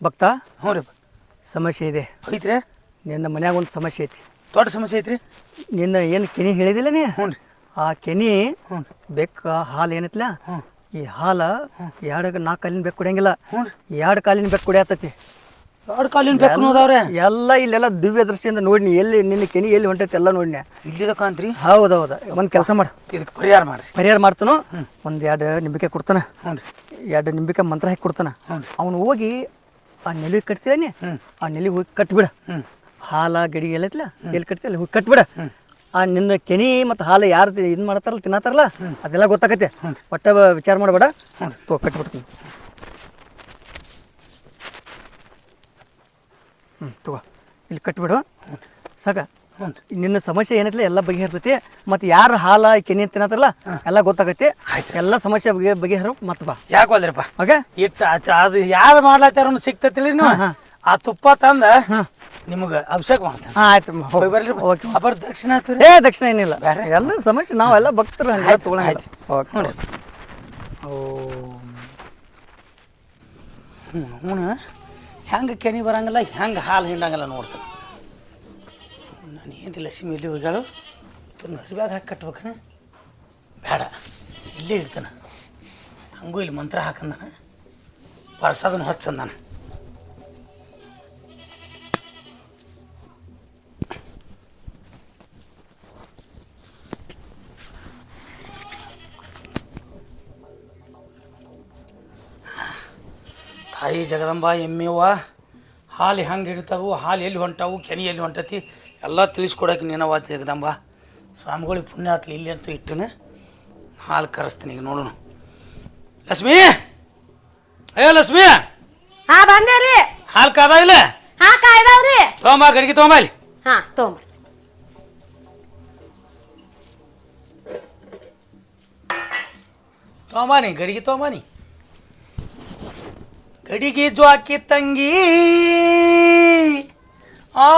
ಭಕ್ತ? ಹ್ಞೂ ರೀ ಸಮಸ್ಯೆ ಇದೆ. ಐತ್ರಿ? ನಿನ್ನ ಮನ್ಯಾಗ ಒಂದು ಸಮಸ್ಯೆ ಐತಿ. ದೊಡ್ಡ ಸಮಸ್ಯೆ ಐತ್ರಿ? ನಿನ್ನ ಏನು ಕೆನಿ ಹೇಳಿದಿಲ್ಲ ನೀ? ಹ್ಞೂ ರೀ. ಆ ಕೆನಿ ಬೆಕ್ಕ ಹಾಲು ಏನೈತ್ಲ? ಈ ಹಾಲು ಎರಡು ನಾಲ್ಕು ಕಾಲಿನ ಬೆಕ್ಕು ಕುಡಿಯಂಗಿಲ್ಲ ಎರಡು ಕಾಲಿನ ಬೆಕ್ಕು ಕುಡಿಯತ್ತತಿ ಎರಡು ಕಾಲಿನ ಬೆಕ್ಕು ನೋದವ್ರೆ ಎಲ್ಲ ಇಲ್ಲೆಲ್ಲ ದಿವ್ಯ ದೃಷ್ಟಿಯಿಂದ ನೋಡಿನಿ. ಎಲ್ಲಿ ನಿನ್ನ ಕೆನಿ ಎಲ್ಲಿ ಹೊಂಟೈತಿ ಎಲ್ಲ ನೋಡಿನಿ. ಇಲ್ಲಿದ ಕಾಂತ್ರಿ ಹೌದೌದು. ಒಂದು ಕೆಲಸ ಮಾಡಿ. ಇದಕ್ಕೆ ಪರಿಹಾರ ಮಾಡಿ ಪರಿಹಾರ ಮಾಡ್ತಾನು. ಒಂದು ಎರಡು ನಿಂಬಿಕೆ ಕೊಡ್ತಾನೆ. ಹ್ಞೂ ರೀ. ಎರಡು ನಿಂಬಿಕೆ ಮಂತ್ರ ಹಾಕಿ ಕೊಡ್ತಾನೆ. ಹ್ಞೂ ಅವನು ಹೋಗಿ ಆ ನೆಲಿಗೆ ಕಟ್ತೀವನಿ ಹ್ಞೂ ಆ ನೆಲಿಗೆ ಹೋಗಿ ಕಟ್ಬಿಡ. ಹಾಲ ಗಡಿ ಎಲ್ಲೈತಿಲ್ಲ ಎಲ್ಲಿ ಕಟ್ತಿ ಅಲ್ಲಿ ಹೋಗಿ ಕಟ್ಬಿಡ. ಆ ನಿನ್ನ ಕೆನಿ ಮತ್ತು ಹಾಲು ಯಾರು ಇದು ಮಾಡ್ತಾರಲ್ಲ ತಿನ್ನತ್ತಾರಲ್ಲ ಅದೆಲ್ಲ ಗೊತ್ತಾಗತ್ತೆ ಒಟ್ಟ ವಿಚಾರ ಮಾಡಬೇಡ. ತೋ ಕಟ್ಬಿಡ್ತೀನಿ. ಹ್ಞೂ ತಗೋ. ಇಲ್ಲಿ ಕಟ್ಬಿಡು. ಸಾಕ. ನಿನ್ನ ಸಮಸ್ಯೆ ಏನೈತಿ ಎಲ್ಲ ಬಗೆಹರ್ತೈತಿ ಮತ್ತು ಯಾರು ಹಾಲ ಕೆನೆ ತಿನ್ನತ್ತಲ್ಲ ಎಲ್ಲ ಗೊತ್ತಾಗತ್ತೆ ಎಲ್ಲ ಸಮಸ್ಯೆ ಬಗೆ ಬಗೆಹರು ಮತ್ತೆ ಬಾ. ಯಾಕೆ ಹೋದ್ರಪ್ಪ? ಓಕೆ? ಇಟ್ಟು ಅದು ಯಾರು ಮಾಡ್ಲಾತ್ತಾರ ಸಿಗ್ತತಿಲ್ಲ ನೀವು? ಆ ತುಪ್ಪ ತಂದ ನಿಮಗೆ ಅಭಿಷೇಕ ಮಾಡ್ತಾನೆ. ಹಾಂ ಆಯ್ತು. ಹೋಗಿ ಓಕೆ. ಅಬ್ಬರ ದಕ್ಷಿಣ ಆಯ್ತು ಏ ದಕ್ಷಿಣ ಏನಿಲ್ಲ. ಎಲ್ಲ ಸಮಸ್ಯೆ ನಾವೆಲ್ಲ ಭಕ್ತರು ಹಂಗೆ ಆಯ್ತು ಓಕೆ. ನೋಡಿ ಓ. ಹ್ಞೂ ಹ್ಞೂ ಹೆಂಗೆ ಕೆನಿ ಬರಂಗಿಲ್ಲ ಹೆಂಗೆ ಹಾಲು ಹಿಂಡಂಗಿಲ್ಲ ನೋಡ್ತಾನೆ. ನಾನು ಏನು ಲಕ್ಷ್ಮಿ ಇಲ್ಲಿ ಹೋಗ್ಯಾಳು. ನರಿಬ್ಯಾಗ ಹಾಕಿ ಕಟ್ಬೇಕನ? ಬೇಡ, ಇಲ್ಲೇ ಇಡ್ತಾನೆ. ಹಂಗೂ ಇಲ್ಲಿ ಮಂತ್ರ ಹಾಕಂದಾನ. ಪರ್ಸದನ್ನು ಹಚ್ಚಂದಾನ. ತಾಯಿ ಜಗದಂಬ ಎಮ್ಮೆವ್ವ, ಹಾಲು ಹೆಂಗೆ ಹಿಡ್ತಾವು, ಹಾಲು ಎಲ್ಲಿ ಹೊಂಟಾವು, ಕೆನಿ ಎಲ್ಲಿ ಹೊಂಟತಿ ಎಲ್ಲ ತಿಳಿಸ್ಕೊಡಕ್ಕೆ ನೀನವ ಜಗದಂಬ ಸ್ವಾಮಿಗಳಿಗೆ ಪುಣ್ಯ ಆತ್ಲಿ ಇಲ್ಲಿ ಅಂತ ಇಟ್ಟನೆ ಹಾಲು ಕರೆಸ್ತೀನಿ ಈಗ ನೋಡೋಣ. ಲಕ್ಷ್ಮಿ! ಅಯ್ಯೋ ಲಕ್ಷ್ಮಿ! ಹಾ ಬಂದೇರಿ ಹಾಲು ಕಾದ ಇಲ್ಲ? ಹಾ ಕಾಯ್ದಾವ್ರಿ ತೊಗೊಂಬ ಗಡಿಗೆ ತೊಗೊಂಬ ಇಲ್ಲಿ. ಹಾ ತೊಗೊಂಬ. ತೋಮಾನಿ ಗಡಿಗೆ ತೋಮಾನಿ ಗಡಿಗೆ ಜ್ವಾಕಿ ತಂಗಿ. ಆ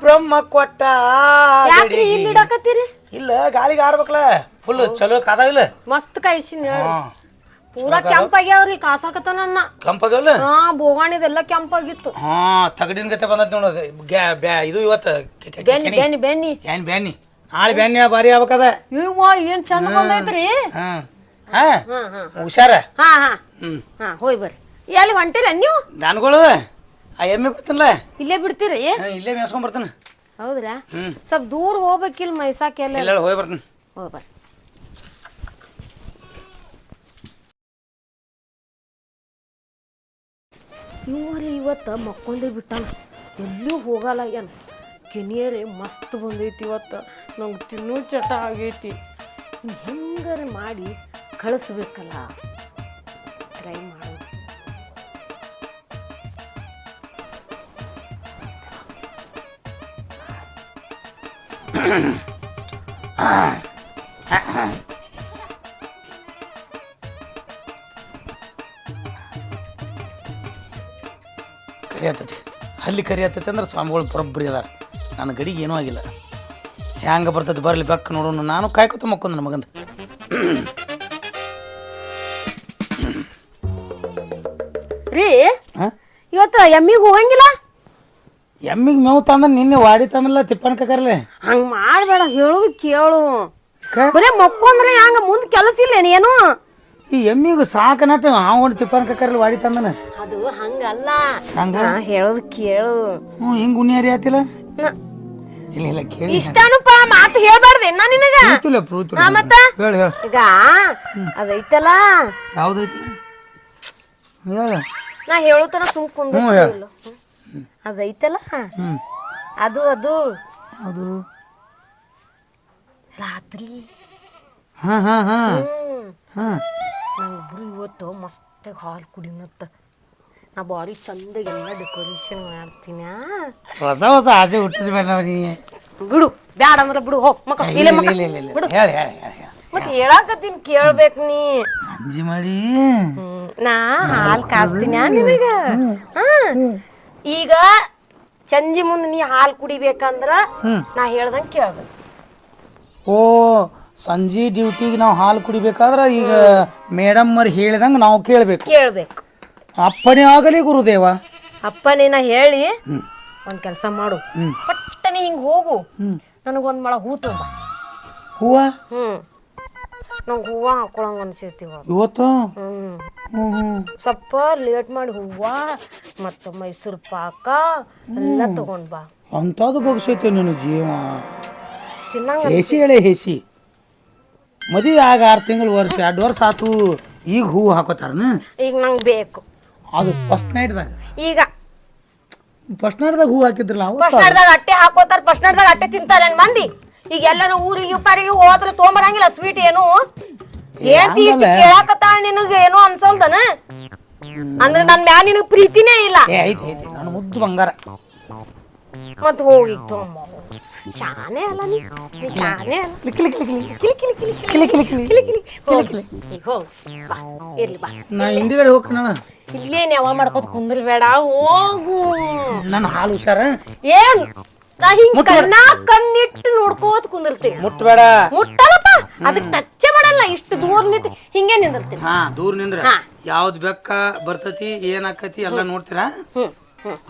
ಬ್ರಹ್ಮ ಕೊಟ್ಟ ಯಾಕ್ರಿ ಇಲ್ಲಿ ಇಡಕತ್ತೀರಿ? ಇಲ್ಲ ಗಾಳಿಗೆ ಆರ್ಬೇಕಲ್ಲ. ಫುಲ್ ಚಲೋ ಕಾದಾವಿಲ್ಲ ಮಸ್ತ್ ಕಾಯಿಸಿನ ಹಾ. ಪೂರಾ ಕೆಂಪಾಗ್ಯಾವ್ರಿ ಕಾಸಾಕತ್ತ ನನ್ನ ಕೆಂಪಾಗಲ್ಲ ಹಾ ಬೋಗಾಣಿದೆಲ್ಲ ಕೆಂಪಾಗಿತ್ತು. ಹಾ ತಗಡಿನ ಗತೆ ಬಂದತ್ ನೋಡ ಗ್ಯಾ ಬ್ಯಾ ಇದು ಇವತ್ತು ಕೆ- ಕೆ- ಬೆನ್ನಿ ಕೆನಿ. ಬೆನ್ನಿ ಬೆನ್ನಿ ಏನ್ ಬ್ಯಾನಿ ನಾಳೆ ಬ್ಯಾನಿ ಬಾರಿ ಆಗ್ಬೇಕದ. ಇವ ಏನ್ ಚಂದ ಬಂದೈತ್ರಿ? ಹಾ ಹಾ? ಹಾ ಹಾ ಹುಷಾರ? ಹಾ ಹಾ. ಹ್ಮ್. ಹಾ ಹೋಯ್ ಬರ್ರಿ. ಎಲ್ಲಿ ಹೊಂಟಿಲ್ಲ ನೀವು? ದನಗಳು? ಆ ಎಮ್ಮೆ ಬಿಡ್ತಾನಲ್ಲ? ಇಲ್ಲೇ ಬಿಡ್ತೀರಿ? ಹಾ, ಇಲ್ಲೇ ಮೇಸ್ಕೊಂಡ್ ಬರ್ತಾನ ಹೌದ್ರಾ? ಹ್ಮ್. ಸ್ವಲ್ಪ ದೂರ ಹೋಗ್ಬೇಕಿಲ್ ಮೈಸಾಕೆಲ್ಲ ಇಲ್ಲ ಹೋಗಿ ಬರ್ತಾನ. ಹೋಯ್ ಬರ್ರಿ. ಇವ್ರಿ ಇವತ್ತು ಮಕ್ಕೊಂದೇ ಬಿಟ್ಟಾನ. ಎಲ್ಲೂ ಹೋಗಲ್ಲ ಏನ್? ಕೆನಿಯರೆ ಮಸ್ತ್ ಬಂದೈತಿ ಇವತ್ತು. ನಂಗೆ ತಿನ್ನೋ ಚಟ ಆಗೈತಿ. ಹೆಂಗಾರ ಮಾಡಿ ಕಳಿಸ್ಬೇಕಲ್ಲ? ಟ್ರೈ ಮಾಡೋದು ಕರಿ ಆತತಿ ಅಲ್ಲಿ ಕರಿ ಆತತಿ ಅಂದ್ರೆ ಸ್ವಾಮಿಗಳು ಬರೋಬ್ಬರಿ ಅದಾರ. ನನ್ನ ಗಡಿಗೆ ಏನೂ ಆಗಿಲ್ಲ. ಹೆಂಗೆ ಬರ್ತೈತಿ ಬರಲಿ ಬೆಕ್ಕ ನೋಡೋಣ ನಾನು ಕಾಯ್ಕೊತ ಮಕ್ಕೊಂದು ನನ್ನ ಮಗಂದು. ರೀ ಇವತ್ತು ಎಮ್ಮಿಗೆ ಹೋಗಂಗಿಲ್ಲ? ಎಮ್ಮಿಗೆ ಮೇವು ತಂದ ನಿನ್ನೆ ವಾಡಿ ತಂದ್ರಲ್ಲ ತಿಪ್ಪನ್ ಕಕರ್ಲೆ ಹಂಗ್ ಮಾಡ್ಬೇಡ ಹೇಳುದು ಕೇಳು. ಬರೇ ಮಕ್ಕೊಂದ್ರೆ ಹಂಗ ಮುಂದ್ ಕೆಲಸ ಇಲ್ಲ ಏನು ಈ ಎಮ್ಮಿಗೂ ಸಾಕನಟ ಅವನು ತಿಪ್ಪನ ಕರ್ಲೆ ವಾಡಿ ತಂದನ? ಅದು ಹಂಗಲ್ಲ. ಹಂಗ? ನಾ ಹೇಳೋದು ಕೇಳು. ಹ್ಞೂ ಹಿಂಗೆ ಉಣ್ಯಾರಿ ಆತಿಲ್ಲ? ನ- ಇಲ್ಲ ಇಲ್ಲ ಕೇಳಿ ಇಷ್ಟನಪ್ಪ ಮಾತು ಹೇಳ್ಬಾರ್ದು ನಾ ನಿನಗ? ಪ್ರೀತಿಲ್ಲ ಪ್ರೀತಿ ಹಾ, ಮತ್ತ? ಹೇಳು ಹೇಳು. ಈಗ ಅದೈತಲ್ಲ? ಯಾವುದೈತಿ? ಹೇಳು. ನಾ ಹೇಳುತ್ತನ ಸುಮ್ ಕುಂದ ಹ್ಞೂ ಹೇಳು. ಅದೈತಲ್ಲ? ಅದು ಅದು. ಅದು. ರಾತ್ರಿ. ಹಾಂ ಹಾಂ ಹಾಂ. ಹಾ. ನಾವಿಬ್ರು ಇವತ್ತು ಮಸ್ತ್ ಹಾಲು ಕುಡಿನತ್ತ. ನಾ ಬಾರಿ ಚಂದಗೆಲ್ಲ ಡೆಕೋರೇಷನ್ ಮಾಡ್ತೀನಿ? ಹೊಸ ಹೊಸ ಆಸೆ ಹುಟ್ಟಿಸ್ಬೇಡ ನೀ ಬಿಡು ಬ್ಯಾಡ ಅಂದ್ರೆ ಬಿಡು ಹೋಗ್ ಮಕ್ಕ ಇಲ್ಲ ಮಕ್ಕ ಬಿಡು. ಹೇಳಿ ಹೇಳಿ ಹೇಳಿ ಹೇಳಿ. ಮತ್ತೆ ಹೇಳಾಕತ್ತೀನಿ ಕೇಳ್ಬೇಕು ನೀ. ಸಂಜೆ ಮಾಡಿ. ನಾ ಹಾಲು ಕಾಸ್ತೀನಿ ನಿನಗ. ಹಾ. ಈಗ ಚಂಜಿ ಮುಂದೆ ನೀ ಹಾಲು ಕುಡಿಬೇಕಂದ್ರ ನಾ ಹೇಳ್ದಂಗೆ ಕೇಳ್ಬೇಕು ಓ ಸಂಜೆ ಡ್ಯೂಟಿಗೆ ನಾವು ಹಾಲು ಕುಡಿಬೇಕಾದ್ರೆ ಈಗ ಮೇಡಮ್ ಅವ್ರು ಹೇಳಿದಂಗೆ ನಾವು ಕೇಳಬೇಕು. ಕೇಳ್ಬೇಕು. ಅಪ್ಪನೇ ಆಗಲಿ ಗುರುದೇವ. ಅಪ್ಪನೇನ ಹೇಳಿ ಒಂದ್ ಕೆಲಸ ಮಾಡು. ಪಟ್ಟನೆ ಹಿಂಗ್ ಹೋಗು. ನನಗೊಂದ್ ಮಳ ಹೂ ತುಂಬ. ಹೂವ? ಹ್ಮ್. ನಂಗೆ ಹೂವ ಹಾಕೊಳಂಗ ಅನ್ಸಿರ್ತೀವ ಇವತ್ತು? ಹ್ಮ್. ಸ್ವಲ್ಪ ಲೇಟ್ ಮಾಡಿ ಹೂವ ಮತ್ತು ಮೈಸೂರು ಪಾಕ ಎಲ್ಲ ತಗೊಂಡ್ ಬಾ. ಅಂಥದ್ದು ಬಗ್ಸೈತೆ ನನ್ನ ಜೀವ. ತಿನ್ನಂಗ ಹೇಸಿ ಹೇಳಿ ಹೇಸಿ. ಮದುವೆ ಆಗ ಆರು ತಿಂಗಳು ವರ್ಷ ಎರಡು ವರ್ಷ ಆತು ಈಗ ಹೂ ಹಾಕೋತಾರನ? ಈಗ ನಂಗೆ ಬೇಕು. ಅದು ಫಸ್ಟ್ ನೈಟ್ದಾಗ ಈಗ. ಫಸ್ಟ್ ನೈಟ್ದಾಗ ಹೂ ಹಾಕಿದ್ರಲ್ಲ ಫಸ್ಟ್ ನಡ್ದಾಗ ಅಟ್ಟೆ ಹಾಕೋತಾರ ಫಸ್ಟ್ ನಡ್ದಾಗ ಅಟ್ಟೆ ತಿಂತಾರೆ ಮಂದಿ? ಈಗ ಎಲ್ಲಾನು ಊರಿಗೆ ಪಾರಿಗೆ ಹೋದ್ರೆ ತೊಗೊಂಬರಂಗಿಲ್ಲ ಸ್ವೀಟ್ ಏನು? ಏನ್ ಇಷ್ಟು ಕೇಳಾಕತ್ತಾಳ ನಿನಗೆ ಏನೋ ಅನ್ಸಲ್ದನ? ಅಂದ್ರೆ ನನ್ ಮ್ಯಾ ನಿನಗ್ ಪ್ರೀತಿನೇ ಇಲ್ಲ. ಏ ಐತಿ ಐತಿ. ನಾನು ಮುದ್ದು ಬಂಗಾರ. ಮತ್ ಹೋಗಿ ಶಾನೆ ಅಲ್ಲ ನೀ. ನೀ ಶಾನೆ ಅಲ್ಲ. ಕ್ಲಿಕ್ ಕ್ಲಿಕ್ ಕ್ಲಿಕ್ ಕ್ಲಿಕ್ ಕಿಲಿ ಕಿಲಿ ಕಿಲಿ ಕಿಲಿ. ಕಿಲಿ ಕಿಲಿ ಕಿಲಿ. ಕಿಲಿ ಹೋಗಿ. ಹೋಗ್. ಬಾ ಇರ್ಲಿ ಬಾ. ನಾ ಹಿಂದಿಗಡೆ ಹೋಗ್ಕಣ ಇಲ್ಲೇ ನೆವ ಮಾಡ್ಕೊತ ಕುಂದ್ರಬೇಡ ಹೋಗು. ನನ್ನ ಹಾಲು ಹುಷಾರ? ಏನ್? ಕಣ್ಣ ಕಣ್ಣಿಟ್ಟು ನೋಡ್ಕೋತ ಕುಂದಿರ್ತೀನಿ. ಮುಟ್ಬೇಡ. ಮುಟ್ಟಲ್ಲಪ್ಪ. ಅದಕ್ಕೆ ಟಚ್ ಮಾಡಲ್ಲ. ಇಷ್ಟು ದೂರ ನಿಂತು ಹಿಂಗೆ ನಿಂದಿರ್ತೀನಿ. ಹಾ ದೂರ ನಿಂದ್ರ. ಯಾವ್ದು ಬೆಕ್ಕ ಬರ್ತತಿ ಏನ್ ಆಕತಿ ಎಲ್ಲ ನೋಡ್ತೀರಾ?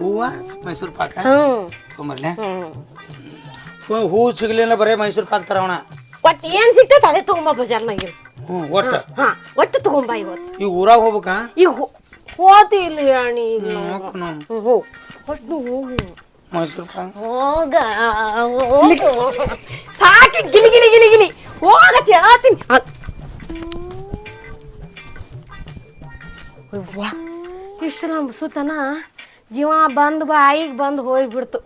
ಹೂವ ಮೈಸೂರು ಪಾಕ? ತೊಗೊಂಬರ್ಲೆ? ಹೂ ಸಿಗ್ಲಿಲ್ಲ ಬರೇ ಮೈಸೂರು ಪಾಕ್ ತರವಣ ಒಟ್ ಏನ್ ಸಿಗ್ತೈತೆ ಅದೇ ತಗೊಂಬ ಬಜಾರ್ನಾಗ ಹ್ಞೂ ಒಟ್ಟು ಹಾ ಒಟ್ಟು ತಗೊಂಬ ಇವತ್ತು. ಈಗ ಊರಾಗ ಹೋಗ್ಬೇಕಾ? ಈಗ ಹೋತಿ ಇಲ್ಲ ಹ್ಞೂ ಹೋಗ್ ಒಟ್ಟು ಹೋಗು. ಮೈಸೂರು ಪಾಕ್ ಹೋಗ. ಹೋಗು. ಸಾಕಿ ಗಿಲಿ ಗಿಲಿ ಗಿಲಿ ಗಿಲಿ. ಹೋಗತ್ ಹೇಳತ್ತೀನಿ ಇಷ್ಟು ನಮ್ಮ ಸುತನ ಜೀವ ಬಂದು ಬಾಯಿಗೆ ಬಂದು ಹೋಗ್ಬಿಡ್ತು.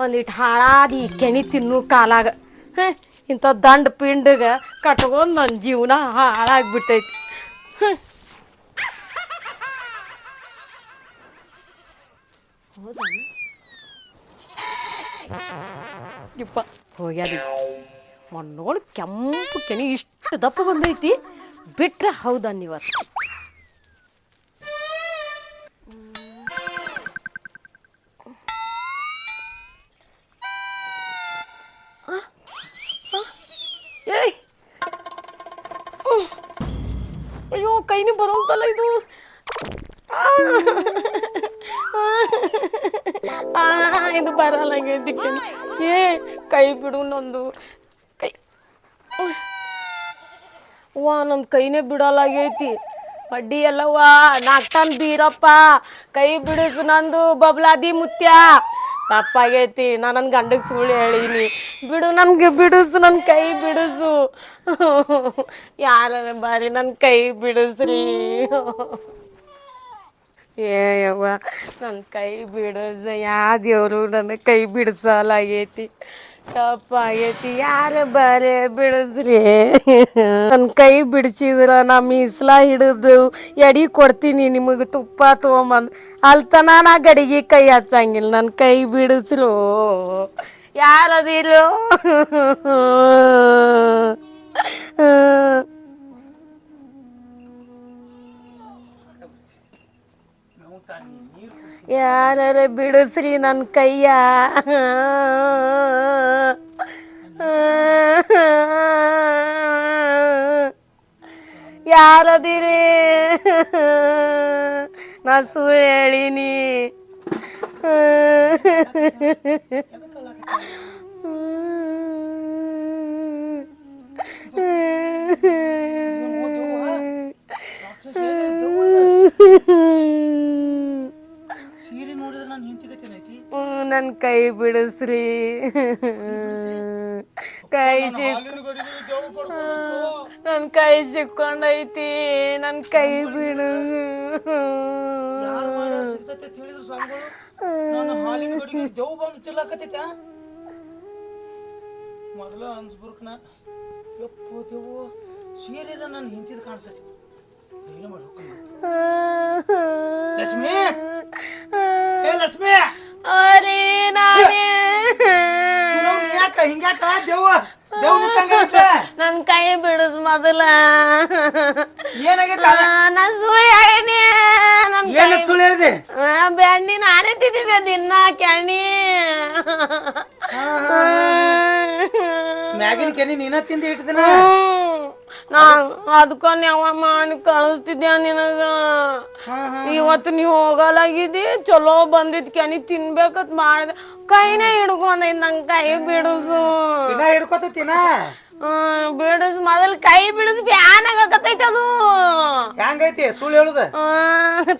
ಒಂದಿಟ್ಟು ಹಾಳಾದಿ ಕೆಣಿ ತಿನ್ನು ಕಾಲಾಗ. ಹ, ಇಂಥ ದಂಡ ಪಿಂಡಗ ಕಟ್ಕೊಂಡು ನನ್ನ ಜೀವನ ಹಾಳಾಗ್ಬಿಟ್ಟೈತಿ. ಹ. ಇಪ್ಪ ಹೋಗ್ಯಾದಿ ಮೊನ್ನೋಳು ಕೆಂಪು ಕೆನೆ, ಇಷ್ಟು ದಪ್ಪ ಬಂದೈತಿ. ಬಿಟ್ರೆ ಹೌದಾ ನೀವತ್ತು ಏಯ್. ಅಯ್ಯೋ, ಕೈನೇ ಬರೋದಲ್ಲ ಇದು. ಇದು ಬರಲ್ಲಾಗೈತಿ ಏ, ಕೈ ಬಿಡು ನಂದು. ಕೈ. ವಾ ನನ್ನ ಕೈನೇ ಬಿಡಲಾಗೈತಿ. ಬಡ್ಡಿ ಎಲ್ಲವ್ವ ನಾಕ್ತಾನ್ ಬೀರಪ್ಪ. ಕೈ ಬಿಡಿಸು ನಂದು ಬಬ್ಲಾದಿ ಮುತ್ಯ. ತಪ್ಪಾಗೈತಿ ನಾ ನನ್ನ ಗಂಡಗೆ ಸುಳ್ಳು ಹೇಳಿನಿ. ಬಿಡು ನನಗೆ ಬಿಡಿಸು ನನ್ನ ಕೈ ಬಿಡಿಸು. ಯಾರ ಬಾರಿ ನನ್ನ ಕೈ ಬಿಡಿಸ್ರಿ. ಏ ಯವ್ವ ನನ್ನ ಕೈ ಬಿಡಿಸ ಯಾ ದೇವರು? ನನ್ನ ಕೈ ಬಿಡಿಸಲಾಗೈತಿ. ತಪ್ಪಾಗೈತಿ. ಯಾರು ಬರೇ ಬಿಡಸ್ರಿ? ನನ್ನ ಕೈ ಬಿಡಿಸಿದ್ರ ನಾ ಮೀಸ್ಲ ಹಿಡಿದು ಎಡಿ ಕೊಡ್ತೀನಿ ನಿಮಗೆ ತುಪ್ಪ ತೊಗೊಂಬಂದು. ಅಲ್ತನ ನಾ ಗಡಿಗೆ ಕೈ ಹಚ್ಚಂಗಿಲ್ಲ. ನನ್ನ ಕೈ ಬಿಡಿಸ್ರು ಯಾರದಿರೋ? ಯಾರ ಬಿಡಿಸ್ರಿ ನನ್ನ ಕೈಯ? ಯಾರದಿರಿ? ನಾ ಸುಳ್ಳು ಹೇಳಿನಿ. ನನ್ನ ಕೈ ಬಿಡಿಸ್ರಿ. ಕೈ ಸಿಕ್ ನನ್ನ ಕೈ ಸಿಕ್ಕೊಂಡೈತಿ ನನ್ನ ಕೈ ಬಿಡು. ದೇವ್ ಬಂದು ಮೊದಲ ಅನ್ಸ್ಬುರ್ಕ್ನ ಯಪ್ಪು ದೇವು ಸೀರೆಲ್ಲ ನನ್ನ ಹಿಂತಿದ್ ಕಾಣಿಸ್ತೈತಿ ಮಾಡು ಲಕ್ಷ್ಮಿ? ಏ ಲಕ್ಷ್ಮಿ? ಅರೆ ನಾನೇ. ಯಾಕ ಹಿಂಗ್ಯಾಕ? ದೇವ ದೇವ್ ನಿಂತಂಗ ನನ್ ಕೈ ಬಿಡಿಸ್ ಮೊದಲ. ಏನಾಗೈತೆ? ನಾ ಸುಳ್ಳು ಹೇಳಿನಿ. ನಮ್ ಕೈ ಏನಕ್ ಸುಳ್ಳು ಹೇಳಿದೆ? ಬ್ಯಾಂಡಿ ನಾನೇ ತಿಂದಿದ್ದೆ ದಿನ ಕೆಣ್ಣಿ. ಮ್ಯಾಗಿನ ಕೆನಿ ನೀನ ತಿಂದಿ ಇಟ್ಟಿದಿನ ನಾ ಅದಕ್ಕ ಯಾವ ಮಾಡಿ ಕಳಿಸ್ತಿದ್ದೆ ನಿನಗ? ಇವತ್ತು ನೀವು ಹೋಗಲಾಗಿದ್ದಿ ಚಲೋ ಬಂದಿದ್ ಕೆನಿ ತಿನ್ಬೇಕತ್ ಮಾಡಿದೆ. ಕೈನೇ ಹಿಡ್ಕೊಂಡ ನಂಗೆ ಕೈ ಬಿಡಿಸು. ದಿನ ಹಿಡ್ಕೊತೈತಿನ ಹ್ಮ್ ಬಿಡಿಸ್. ಮೊದಲ್ ಕೈ ಬಿಡಿಸ್ ಬ್ಯಾನ್ ಆಗಕತ್ತೈತಿ ಅದು. ಹೆಂಗೈತಿ? ಸುಳ್ಳು ಹೇಳುದ?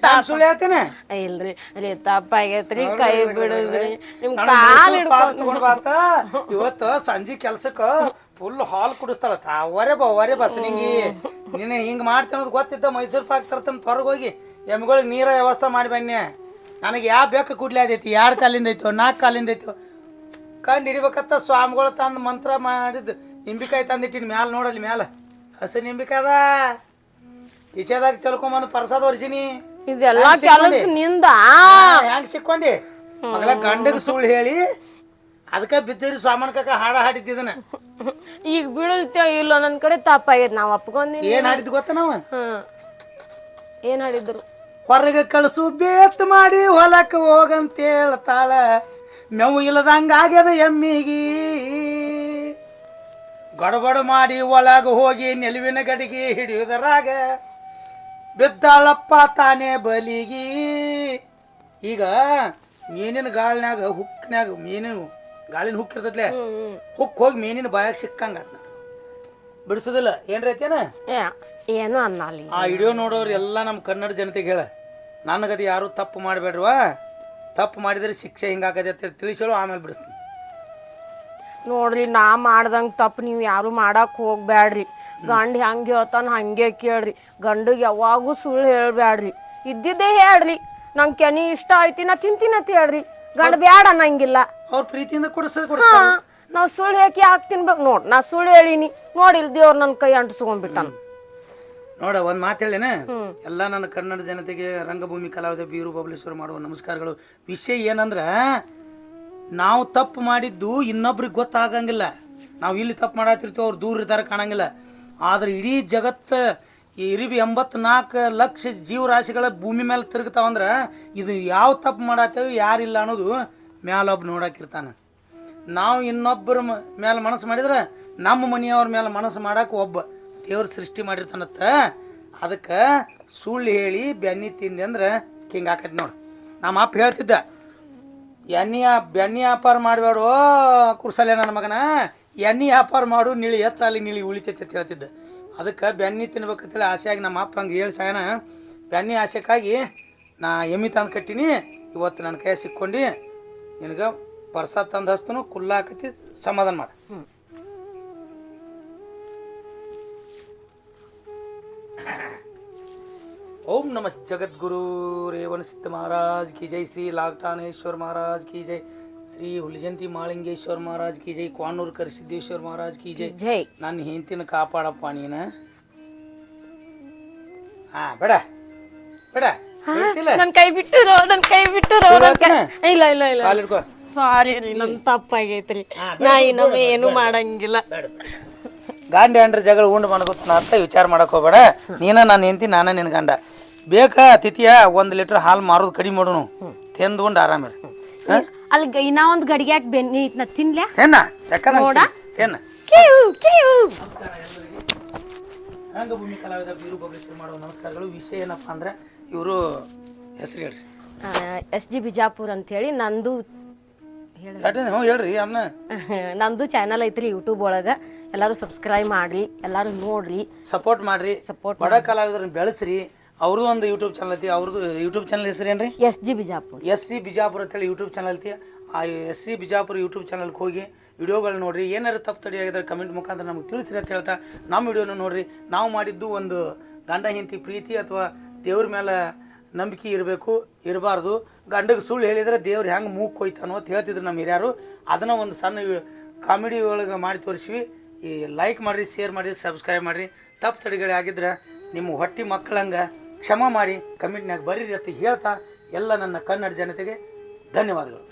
ನಾನ್ ಸುಳ್ಳು ಹೇಳ್ತೇನೆ? ಇಲ್ರಿ ಅಲ್ಲಿ ತಪ್ಪಾಗೈತ್ರಿ ಕೈ ಬಿಡಿಸ್ರಿ. ನಿಮ್ ಕಾಲ್ ಹಿಡ್ಕೊಂಡ್ ಇವತ್ತು ಸಂಜೆ ಕೆಲ್ಸಕ್ಕ ಫುಲ್ ಹಾಲ್ ಕುಡಿಸ್ತಾಳ. ತಾವರೆ ಬಾ ಬಸ್ ನಿಂಗೆ ನೀನು ಹಿಂಗೆ ಮಾಡ್ತೀನೋದು ಗೊತ್ತಿದ್ದ ಮೈಸೂರು ಪಾಕ್ ತರ್ತೀನಿ ಹೊರಗೆ ಹೋಗಿ. ಎಮ್ಗಳಿಗೆ ನೀರ ವ್ಯವಸ್ಥೆ ಮಾಡಿ ಬನ್ನಿ. ನನಗೆ ಯಾವ ಬೇಕು ಕುಡ್ಲಿ ಅದೈತಿ ಎರಡು ಕಾಲಿಂದ ಐತೋ? ನಾಲ್ಕು ಕಾಲಿಂದ ಐತೋ? ಕಂಡು ಹಿಡಿಬೇಕತ್ತ ಸ್ವಾಮಿಗಳು ತಂದು ಮಂತ್ರ ಮಾಡಿದ್ದು. ನಿಂಬಿಕಾಯಿ ತಂದಿಟ್ಟಿನ ಮ್ಯಾಲ ನೋಡಲಿ ಮ್ಯಾಲ. ಹಸಿ ನಿಂಬಿಕಾಯ್ದ ಅದ? ಇಸೆದಾಗ ಚಲ್ಕೊಂಬಂದು ಪ್ರಸಾದ? ನಿಂದ? ಹೆಂಗ್ ಸಿಕ್ಕೊಂಡಿ? ಮಗಳ ಗಂಡಗ ಸುಳ್ಳು ಹೇಳಿ ಅದಕ್ಕೆ ಬಿದ್ದಿರಿ ಸ್ವಾಮನ್ ಕಾಕ ಹಾಡ ಹಾಡಿದ್ದಿದನ ಈಗ ಬೀಳುತ್ತೆ ಇಲ್ಲ ನನ್ನ ಕಡೆ ತಪ್ಪಾಗೈತ್ ನಾವು ಅಪ್ಕೊಂಡು ಏನ್ ಹಾಡಿದ್ ಗೊತ್ತ ನಾವ? ಏನ್ ಹಾಡಿದ್ರು? ಹೊರಗೆ ಕಳಿಸು ಬೇತ್ ಮಾಡಿ ಹೊಲಕ್ಕೆ ಹೋಗಂತ ಹೇಳ್ತಾಳ ಮೇವು ಇಲ್ಲದಂಗ ಆಗ್ಯದ ಎಮ್ಮಿಗಿ. ಗಡಬಡ ಮಾಡಿ ಒಳಗ ಹೋಗಿ ನೆಲುವಿನ ಗಡಿಗೆ ಹಿಡಿಯುವುದರಾಗ ಬಿದ್ದಾಳಪ್ಪ ತಾನೇ ಬಲಿಗಿ. ಈಗ ಮೀನಿನ ಗಾಳಿನಾಗ ಹುಕ್ನ್ಯಾಗ ಮೀನಿನ ಗಾಳಿನ ಹುಕ್ ಇರ್ತೈತ್ಲೆ? ಹುಕ್ ಹೋಗಿ ಮೀನಿನ ಬಾಯಾಗ ಸಿಕ್ಕಂಗ ಬಿಡಿಸೋದಿಲ್ಲ. ಏನ್ರೈತೇನ ಏ, ಏನು ಅನ್ನಲಿ ಆ ವಿಡಿಯೋ ನೋಡೋರು ಎಲ್ಲ ನಮ್ಮ ಕನ್ನಡ ಜನತೆಗೆ ಹೇಳ. ನನಗದು ಯಾರು ತಪ್ಪು ಮಾಡಬೇಡ್ರವ ತಪ್ಪು ಮಾಡಿದ್ರೆ ಶಿಕ್ಷೆ ಹಿಂಗಾಗದೆ ಅಂತ ಆಮೇಲೆ ಬಿಡಿಸ್ತೀನಿ. ನೋಡ್ರಿ ನಾ ಮಾಡ್ದಂಗೆ ತಪ್ಪು ನೀವು ಯಾರು ಮಾಡಕ್ ಹೋಗ್ಬ್ಯಾಡ್ರಿ. ಗಂಡ ಹೆಂಗ್ ಹೇಳ್ತಾನ ಹಂಗೆ ಕೇಳ್ರಿ. ಗಂಡಿಗೆ ಯಾವಾಗೂ ಸುಳ್ಳು ಹೇಳ್ಬ್ಯಾಡ್ರಿ. ಇದ್ದಿದ್ದೇ ಹೇಳ್ರಿ. ನಂಗೆ ಕೆನಿ ಇಷ್ಟ ಆಯ್ತಿ ನಾ ತಿಂತೀನಂತ ಹೇಳ್ರಿ. ಗಂಡ ಬೇಡ ಅನ್ನಂಗಿಲ್ಲ. ಅವ್ರ ಪ್ರೀತಿಯಿಂದ ಕೊಡಿಸ್ತದೆ ಕೊಡಿಸ್ತಾರೆ. ನಾವ್ ಸುಳ್ಳು ಹಾಕಿ ಯಾಕೆ ತಿನ್ಬೇಕು ನೋಡ್ ನಾ ಸುಳ್ಳು ಹೇಳಿನಿ. ನೋಡಿ ಇಲ್ಲಿ ದೇವ್ರ ನನ್ನ ಕೈ ಅಂಟಿಸ್ಕೊಂಡ್ಬಿಟ್ಟಾನ ನೋಡ ಒಂದು ಮಾತು ಹೇಳೇನ ಎಲ್ಲ ನನ್ನ ಕನ್ನಡ ಜನತೆಗೆ ರಂಗಭೂಮಿ ಕಲಾವಿದ ಬೀರು ಬಬಲೇಶ್ವರ ಮಾಡುವ ನಮಸ್ಕಾರಗಳು. ವಿಷಯ ಏನಂದ್ರೆ ನಾವು ತಪ್ಪು ಮಾಡಿದ್ದು ಇನ್ನೊಬ್ರಿಗೆ ಗೊತ್ತಾಗಂಗಿಲ್ಲ. ನಾವು ಇಲ್ಲಿ ತಪ್ಪು ಮಾಡತ್ತಿರ್ತೀವಿ ಅವ್ರು ದೂರ ಇರ್ತಾರೆ ಕಾಣಂಗಿಲ್ಲ. ಆದ್ರೆ ಇಡೀ ಜಗತ್ತು ಇರಿಬಿ ಎಂಬತ್ನಾಲ್ಕು ಲಕ್ಷ ಜೀವರಾಶಿಗಳ ಭೂಮಿ ಮೇಲೆ ತಿರುಗ್ತಾವಂದ್ರೆ ಇದು ಯಾವ ತಪ್ಪು ಮಾಡತ್ತೇವೆ ಯಾರಿಲ್ಲ ಅನ್ನೋದು ಮ್ಯಾಲೊಬ್ಬ ನೋಡಾಕಿರ್ತಾನೆ ನಾವು ಇನ್ನೊಬ್ಬರ ಮೇಲೆ ಮನಸ್ಸು ಮಾಡಿದ್ರೆ ನಮ್ಮ ಮನೆಯವ್ರ ಮೇಲೆ ಮನಸ್ಸು ಮಾಡಕ್ಕೆ ಒಬ್ಬ. ದೇವ್ರ ಸೃಷ್ಟಿ ಮಾಡಿರ್ತಾನತ್ತ. ಅದಕ್ಕೆ ಸುಳ್ಳು ಹೇಳಿ ಬೆನ್ನಿ ತಿಂದೆ ಅಂದ್ರೆ ಹಿಂಗೆ ಆಕೈತಿ ನೋಡು. ನಮ್ಮ ಅಪ್ಪ ಹೇಳ್ತಿದ್ದ, ಎಣ್ಣೆ ಬೆಣ್ಣೆ ವ್ಯಾಪಾರ ಮಾಡಬೇಡೋ ಕುರ್ಸಲ್ಲೇ ನನ್ನ ಮಗನ. ಎಣ್ಣೆ ವ್ಯಾಪಾರ ಮಾಡು, ನಿಳಿ ಹೆಚ್ಚಾಲಿ, ನಿಳಿ ಉಳಿತೈತೆ ಅಂತ ಹೇಳ್ತಿದ್ದ. ಅದಕ್ಕೆ ಬೆಣ್ಣೆ ತಿನ್ಬೇಕಂತೇಳಿ ಆಸೆಯಾಗಿ ನಮ್ಮ ಅಪ್ಪ ಹಂಗೆ ಹೇಳಿ ಸಾಯಣ ಬೆಣ್ಣೆ ಆಸೆಕ್ಕಾಗಿ ನಾ ಎಮ್ಮಿ ತಂದು ಕಟ್ಟಿನಿ. ಇವತ್ತು ನನ್ನ ಕೈ ಸಿಕ್ಕೊಂಡು ನಿನಗೆ ಪರ್ಸ ತಂದು ಹಸ್ತನು ಕುಲ್ಲ ಸಮಾಧಾನ ಮಾಡಿ. ಓಂ ನಮ ಜಗದ್ಗುರು ರೇವಣಸಿದ್ಧ ಮಹಾರಾಜ್ ಕಿ ಜೈ ಶ್ರೀ ಲಾಕ್ಟಾನೇಶ್ವರ್ ಮಹಾರಾಜ್ ಕಿ ಜೈ. ಶ್ರೀ ಹುಲಿಜಂತಿ ಮಾಳಿಂಗೇಶ್ವರ ಮಹಾರಾಜ್ ಕಿ ಜೈ ಕ್ವಾನೂರು ಕರಿಸಿದ್ದೇಶ್ವರ್ ಮಹಾರಾಜ್ ಕಿ ಜೈ. ಜೈ. ನನ್ನ ಹೆಂಡತಿನ ಕಾಪಾಡಪ್ಪ ನೀನ. ಹಾಂ ಬೇಡ ಬೇಡ. ನನ್ ಕೈ ಬಿಟ್ಟರು ನನ್ ಕೈ ಬಿಟ್ಟರು ನನ್ ಕೈ ಇಲ್ಲ ಇಲ್ಲ ಇಲ್ಲ. ಕಾಲಿಡ್ಕೋ ಸಾರಿ ರೀ ನನ್ ತಪ್ಪಾಗೈತ್ರಿ. ನಾ ಇನ್ನೊಮ್ಮೆ ಏನು ಮಾಡಂಗಿಲ್ಲ. ಗಂಡ ಹೆಂಡ್ರ ಜಗಳ ಉಂಡು ಮಾಡ್ಕೊತ ಅಂತ ವಿಚಾರ ಮಾಡಕ್ ಹೋಗ್ಬೇಡ. ನೀನ ನಾನು ಹೆಂಡತಿ ನಾನ ನಿನ್ ಗಂಡ. ಬೇಕಾ ತಿಥಿಯ ಒಂದ್ ಲೀಟರ್ ಹಾಲು ಮಾರೋದು ಕಡಿಮೆ ಮಾಡೋನು. ತಿಂದು ಉಂಡು ಆರಾಮಿರಿ ಅಲ್ಲಿ ಇನ್ನ ಒಂದ್ ಗಡಿಗ್ಯಾಕ್ ಬೆನ್ನಿ ಐತ್ ನಾ ತಿನ್ಲ್ಯಾ? ತೆನ್ನ. ಯಾಕಂದ್ರೆ ಕಿವು ಕಿವು ರಂಗಭೂಮಿ ಕಲಾವಿದ ಬೀರು ಬಬಲೇಶ್ವರ ಮಾಡುವ ನಮಸ್ಕಾರಗಳು. ವಿಷಯ ಏನಪ್ಪ ಅಂದ್ರೆ ಇವರು ಹೆಸರು ಹೇಳ್ರಿ. ಎಸ್ ಜಿ ಬಿಜಾಪುರ್ ಅಂತ ಹೇಳಿ. ನಂದು ಹ್ಞೂ ಹೇಳ್ರಿ ಅನ್ನ. ನಂದು ಚಾನಲ್ ಐತ್ರಿ ಯೂಟ್ಯೂಬ್ ಒಳಗ. ಎಲ್ಲರೂ ಸಬ್ಸ್ಕ್ರೈಬ್ ಮಾಡ್ರಿ ಎಲ್ಲಾರು ನೋಡ್ರಿ. ಸಪೋರ್ಟ್ ಮಾಡ್ರಿ. ಸಪೋರ್ಟ್ ಬಡ ಕಲಾವಿದರನ್ನ ಬೆಳೆಸ್ರಿ. ಅವ್ರದ್ದು ಒಂದು ಯೂಟ್ಯೂಬ್ ಚಾನಲ್ ಐತಿ ಅವ್ರದ್ದು ಯೂಟ್ಯೂಬ್ ಚಾನಲ್ ಹೆಸರು ಏನ್ರಿ? S G Bijapur. S C Bijapur ಅಂತೇಳಿ ಯೂಟ್ಯೂಬ್ ಚಾನಲ್ ಐತಿ. ಆ ಎಸ್ ಸಿ ಬಿಜಾಪುರ ಯೂಟ್ಯೂಬ್ ಚಾನಲ್ಗೆ ಹೋಗಿ ವಿಡಿಯೋಗಳು ನೋಡ್ರಿ. ಏನಾರು ತಪ್ಪು ತಡಿಯಾಗಿದ್ರೆ ಕಮೆಂಟ್ ಮುಖಾಂತರ ನಮ್ಗೆ ತಿಳಿಸ್ರಿ ಅಂತ ಹೇಳ್ತಾ ನಮ್ಮ ವಿಡಿಯೋನ ನೋಡ್ರಿ. ನಾವು ಮಾಡಿದ್ದು ಒಂದು ಗಂಡ ಹೆಂಡತಿ ಪ್ರೀತಿ ಅಥವಾ ದೇವ್ರ ಮೇಲೆ ನಂಬಿಕೆ ಇರಬೇಕು, ಇರಬಾರ್ದು. ಗಂಡಗೆ ಸುಳ್ಳು ಹೇಳಿದ್ರೆ ದೇವ್ರು ಹೆಂಗೆ ಮೂಗ್ ಕೊಯ್ತಾನೋ ಅಂತ ಹೇಳ್ತಿದ್ರು ನಮ್ಮ ಹಿರಿಯರು. ಅದನ್ನು ಒಂದು ಸಣ್ಣ ಕಾಮಿಡಿ ಒಳಗೆ ಮಾಡಿ ತೋರಿಸಿವಿ ಈ ಲೈಕ್ ಮಾಡಿರಿ ಶೇರ್ ಮಾಡಿರಿ ಸಬ್ಸ್ಕ್ರೈಬ್ ಮಾಡಿರಿ. ತಪ್ಪು ತಡೆಗಳು ಆಗಿದ್ರೆ ನಿಮ್ಮ ಹೊಟ್ಟಿ ಮಕ್ಕಳಂಗೆ ಕ್ಷಮ ಮಾಡಿ ಕಮೆಂಟ್ನಾಗ ಬರೀರಿ ಅಂತ ಹೇಳ್ತಾ ಎಲ್ಲ ನನ್ನ ಕನ್ನಡ ಜನತೆಗೆ ಧನ್ಯವಾದಗಳು.